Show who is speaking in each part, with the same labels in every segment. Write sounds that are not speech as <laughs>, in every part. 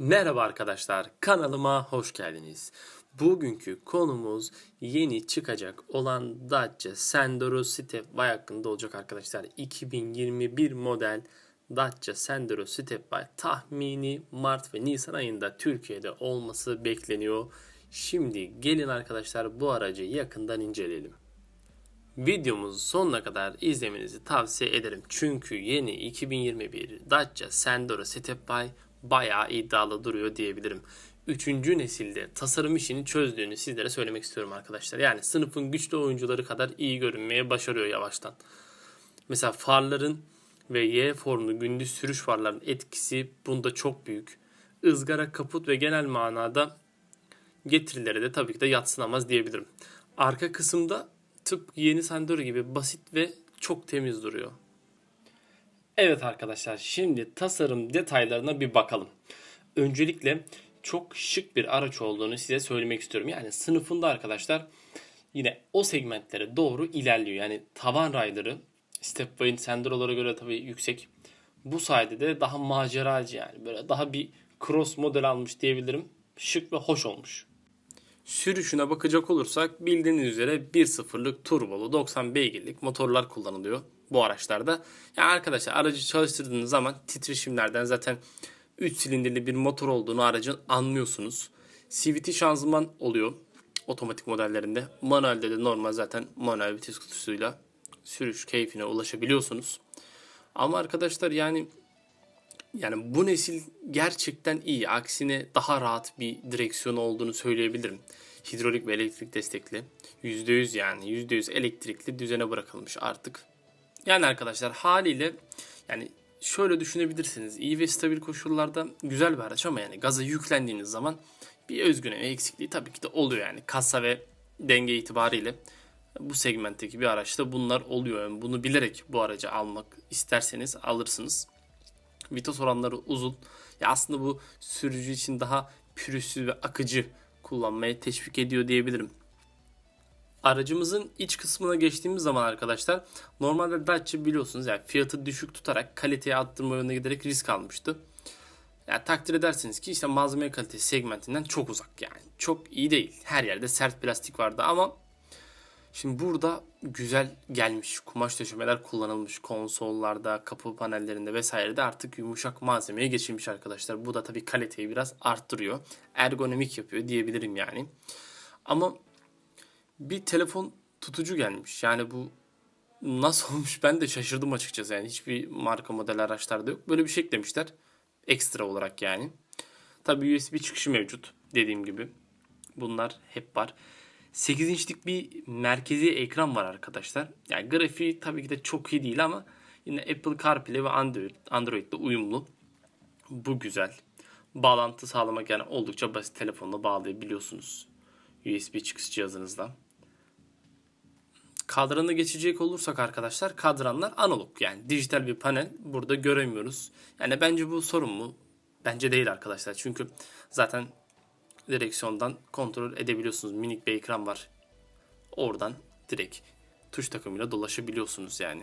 Speaker 1: Merhaba arkadaşlar, kanalıma hoş geldiniz. Bugünkü konumuz yeni çıkacak olan Dacia Sandero Stepway hakkında olacak arkadaşlar. 2021 model Dacia Sandero Stepway tahmini Mart ve Nisan ayında Türkiye'de olması bekleniyor. Şimdi gelin arkadaşlar bu aracı yakından inceleyelim. Videomuzu sonuna kadar izlemenizi tavsiye ederim. Çünkü yeni 2021 Dacia Sandero Stepway bayağı iddialı duruyor diyebilirim. Üçüncü nesilde tasarım işini çözdüğünü sizlere söylemek istiyorum arkadaşlar. Yani sınıfın güçlü oyuncuları kadar iyi görünmeye başarıyor yavaştan. Mesela farların ve Y formlu gündüz sürüş farlarının etkisi bunda çok büyük. Izgara kaput ve genel manada getirileri de tabii ki de yatsınamaz diyebilirim. Arka kısımda tıpkı yeni Sandero gibi basit ve çok temiz duruyor. Evet arkadaşlar şimdi tasarım detaylarına bir bakalım. Öncelikle çok şık bir araç olduğunu size söylemek istiyorum. Yani sınıfında arkadaşlar yine o segmentlere doğru ilerliyor. Yani tavan rayları Stepway'in Sendero'lara göre tabii yüksek. Bu sayede de daha maceracı yani böyle daha bir cross model almış diyebilirim. Şık ve hoş olmuş. Sürüşüne bakacak olursak bildiğiniz üzere 1.0'lık turbolu 90 beygirlik motorlar kullanılıyor bu araçlarda. Yani arkadaşlar aracı çalıştırdığınız zaman titreşimlerden zaten 3 silindirli bir motor olduğunu aracın anlıyorsunuz. CVT şanzıman oluyor otomatik modellerinde. Manuelde de normal zaten manuel vites kutusuyla sürüş keyfine ulaşabiliyorsunuz. Ama arkadaşlar yani yani bu nesil gerçekten iyi. Aksine daha rahat bir direksiyonu olduğunu söyleyebilirim. Hidrolik ve elektrik destekli. %100 yani %100 elektrikli düzene bırakılmış artık. Yani arkadaşlar haliyle yani şöyle düşünebilirsiniz. İyi ve stabil koşullarda güzel bir araç ama yani gaza yüklendiğiniz zaman bir özgüven ve eksikliği tabii ki de oluyor yani. Kasa ve denge itibariyle bu segmentteki bir araçta bunlar oluyor. Yani bunu bilerek bu aracı almak isterseniz alırsınız. Vites oranları uzun. Ya aslında bu sürücü için daha pürüzsüz ve akıcı kullanmaya teşvik ediyor diyebilirim. Aracımızın iç kısmına geçtiğimiz zaman arkadaşlar normalde Dacia biliyorsunuz yani fiyatı düşük tutarak kaliteyi arttırma yönüne giderek risk almıştı. Yani takdir edersiniz ki işte malzeme kalitesi segmentinden çok uzak yani. Çok iyi değil. Her yerde sert plastik vardı ama Şimdi burada güzel gelmiş kumaş döşemeler kullanılmış konsollarda, kapı panellerinde vesairede artık yumuşak malzemeye geçilmiş arkadaşlar. Bu da tabii kaliteyi biraz arttırıyor. Ergonomik yapıyor diyebilirim yani. Ama bir telefon tutucu gelmiş. Yani bu nasıl <laughs> olmuş ben de şaşırdım açıkçası. Yani hiçbir marka model araçlarda yok. Böyle bir şey eklemişler. Ekstra olarak yani. Tabii USB çıkışı mevcut dediğim gibi. Bunlar hep var. 8 inçlik bir merkezi ekran var arkadaşlar. Yani grafiği tabii ki de çok iyi değil ama yine Apple CarPlay ve Android Android'de uyumlu. Bu güzel. Bağlantı sağlamak yani oldukça basit telefonla bağlayabiliyorsunuz. USB çıkış cihazınızdan. Kadranı geçecek olursak arkadaşlar kadranlar analog yani dijital bir panel burada göremiyoruz. Yani bence bu sorun mu? Bence değil arkadaşlar. Çünkü zaten direksiyondan kontrol edebiliyorsunuz. Minik bir ekran var. Oradan direkt tuş takımıyla dolaşabiliyorsunuz yani.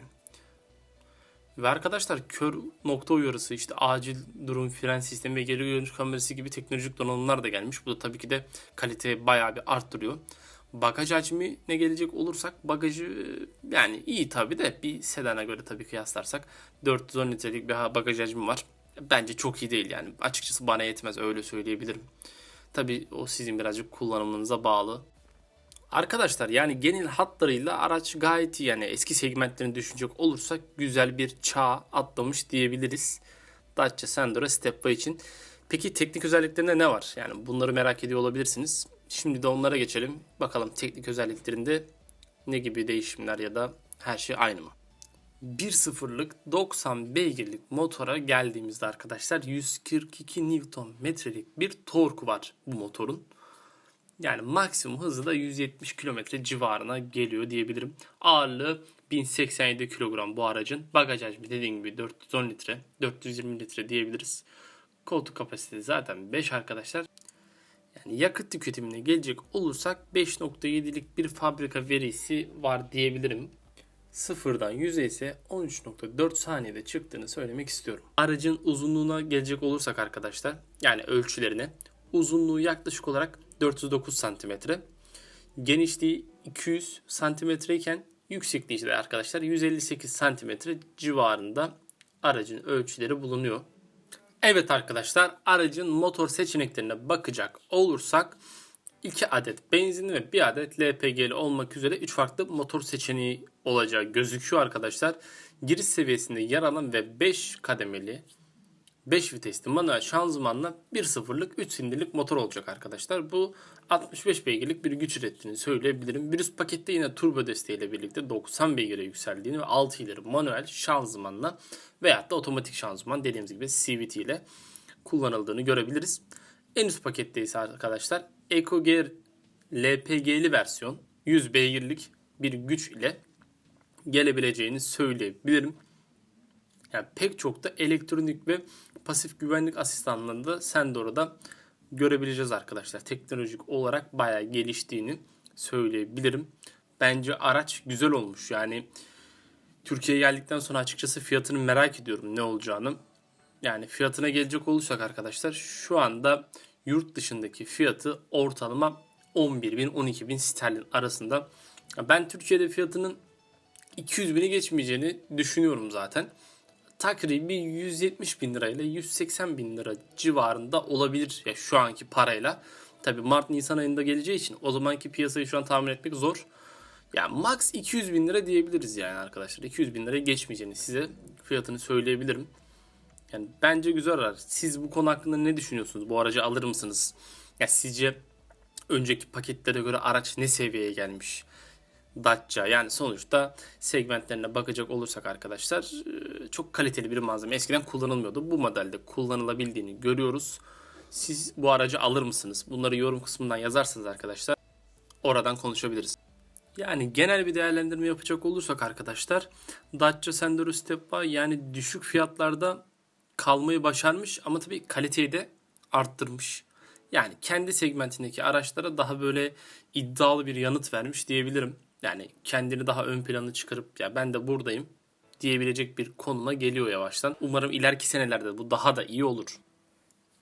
Speaker 1: Ve arkadaşlar kör nokta uyarısı işte acil durum fren sistemi ve geri görünüş kamerası gibi teknolojik donanımlar da gelmiş. Bu da tabii ki de kaliteyi bayağı bir arttırıyor. Bagaj hacmi ne gelecek olursak bagajı yani iyi tabii de bir sedana göre tabii kıyaslarsak 410 litrelik bir bagaj hacmi var. Bence çok iyi değil yani açıkçası bana yetmez öyle söyleyebilirim. Tabi o sizin birazcık kullanımınıza bağlı. Arkadaşlar yani genel hatlarıyla araç gayet iyi. Yani eski segmentlerini düşünecek olursak güzel bir çağ atlamış diyebiliriz. Dacia Sandero Stepway için. Peki teknik özelliklerinde ne var? Yani bunları merak ediyor olabilirsiniz. Şimdi de onlara geçelim. Bakalım teknik özelliklerinde ne gibi değişimler ya da her şey aynı mı? 1.0'lık 90 beygirlik motora geldiğimizde arkadaşlar 142 Nm'lik bir torku var bu motorun. Yani maksimum hızı da 170 km civarına geliyor diyebilirim. Ağırlığı 1087 kilogram bu aracın. Bagaj hacmi dediğim gibi 410 litre, 420 litre diyebiliriz. Koltuk kapasitesi zaten 5 arkadaşlar. Yani yakıt tüketimine gelecek olursak 5.7'lik bir fabrika verisi var diyebilirim. Sıfırdan 100'e ise 13.4 saniyede çıktığını söylemek istiyorum. Aracın uzunluğuna gelecek olursak arkadaşlar yani ölçülerine uzunluğu yaklaşık olarak 409 santimetre. Genişliği 200 santimetre iken yüksekliği de arkadaşlar 158 santimetre civarında aracın ölçüleri bulunuyor. Evet arkadaşlar aracın motor seçeneklerine bakacak olursak 2 adet benzinli ve 1 adet LPG'li olmak üzere 3 farklı motor seçeneği olacağı gözüküyor arkadaşlar. Giriş seviyesinde yer alan ve 5 kademeli 5 vitesli manuel şanzımanla 1.0'lık 3 silindirlik motor olacak arkadaşlar. Bu 65 beygirlik bir güç ürettiğini söyleyebilirim. Bir üst pakette yine turbo desteğiyle birlikte 90 beygire yükseldiğini ve 6 ileri manuel şanzımanla veyahut da otomatik şanzıman dediğimiz gibi CVT ile kullanıldığını görebiliriz. En üst pakette ise arkadaşlar EcoGear LPG'li versiyon 100 beygirlik bir güç ile gelebileceğini söyleyebilirim. Yani pek çok da elektronik ve pasif güvenlik asistanlarını da Sendoro'da görebileceğiz arkadaşlar. Teknolojik olarak bayağı geliştiğini söyleyebilirim. Bence araç güzel olmuş. Yani Türkiye'ye geldikten sonra açıkçası fiyatını merak ediyorum ne olacağını. Yani fiyatına gelecek olursak arkadaşlar şu anda yurt dışındaki fiyatı ortalama 11 bin 12 bin sterlin arasında. Ben Türkiye'de fiyatının 200 bini geçmeyeceğini düşünüyorum zaten. Takribi 170 bin lirayla 180 bin lira civarında olabilir ya şu anki parayla. Tabi Mart Nisan ayında geleceği için o zamanki piyasayı şu an tahmin etmek zor. Ya max 200 bin lira diyebiliriz yani arkadaşlar. 200 bin liraya geçmeyeceğini size fiyatını söyleyebilirim. Yani bence güzel araç. Siz bu konu hakkında ne düşünüyorsunuz? Bu aracı alır mısınız? Ya sizce önceki paketlere göre araç ne seviyeye gelmiş? Dacia yani sonuçta segmentlerine bakacak olursak arkadaşlar e, çok kaliteli bir malzeme. Eskiden kullanılmıyordu. Bu modelde kullanılabildiğini görüyoruz. Siz bu aracı alır mısınız? Bunları yorum kısmından yazarsanız arkadaşlar oradan konuşabiliriz. Yani genel bir değerlendirme yapacak olursak arkadaşlar Dacia Sandero Stepway yani düşük fiyatlarda kalmayı başarmış ama tabii kaliteyi de arttırmış. Yani kendi segmentindeki araçlara daha böyle iddialı bir yanıt vermiş diyebilirim. Yani kendini daha ön plana çıkarıp ya ben de buradayım diyebilecek bir konuma geliyor yavaştan. Umarım ileriki senelerde bu daha da iyi olur.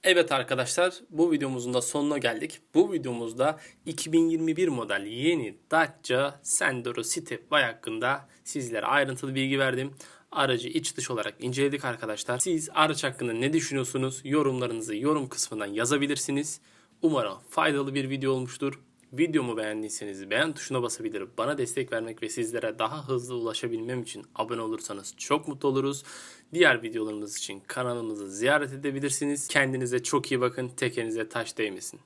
Speaker 1: Evet arkadaşlar bu videomuzun da sonuna geldik. Bu videomuzda 2021 model yeni Dacia Sandero Stepway hakkında sizlere ayrıntılı bilgi verdim. Aracı iç dış olarak inceledik arkadaşlar. Siz araç hakkında ne düşünüyorsunuz? Yorumlarınızı yorum kısmından yazabilirsiniz. Umarım faydalı bir video olmuştur. Videomu beğendiyseniz beğen tuşuna basabilir. Bana destek vermek ve sizlere daha hızlı ulaşabilmem için abone olursanız çok mutlu oluruz. Diğer videolarımız için kanalımızı ziyaret edebilirsiniz. Kendinize çok iyi bakın. Tekenize taş değmesin.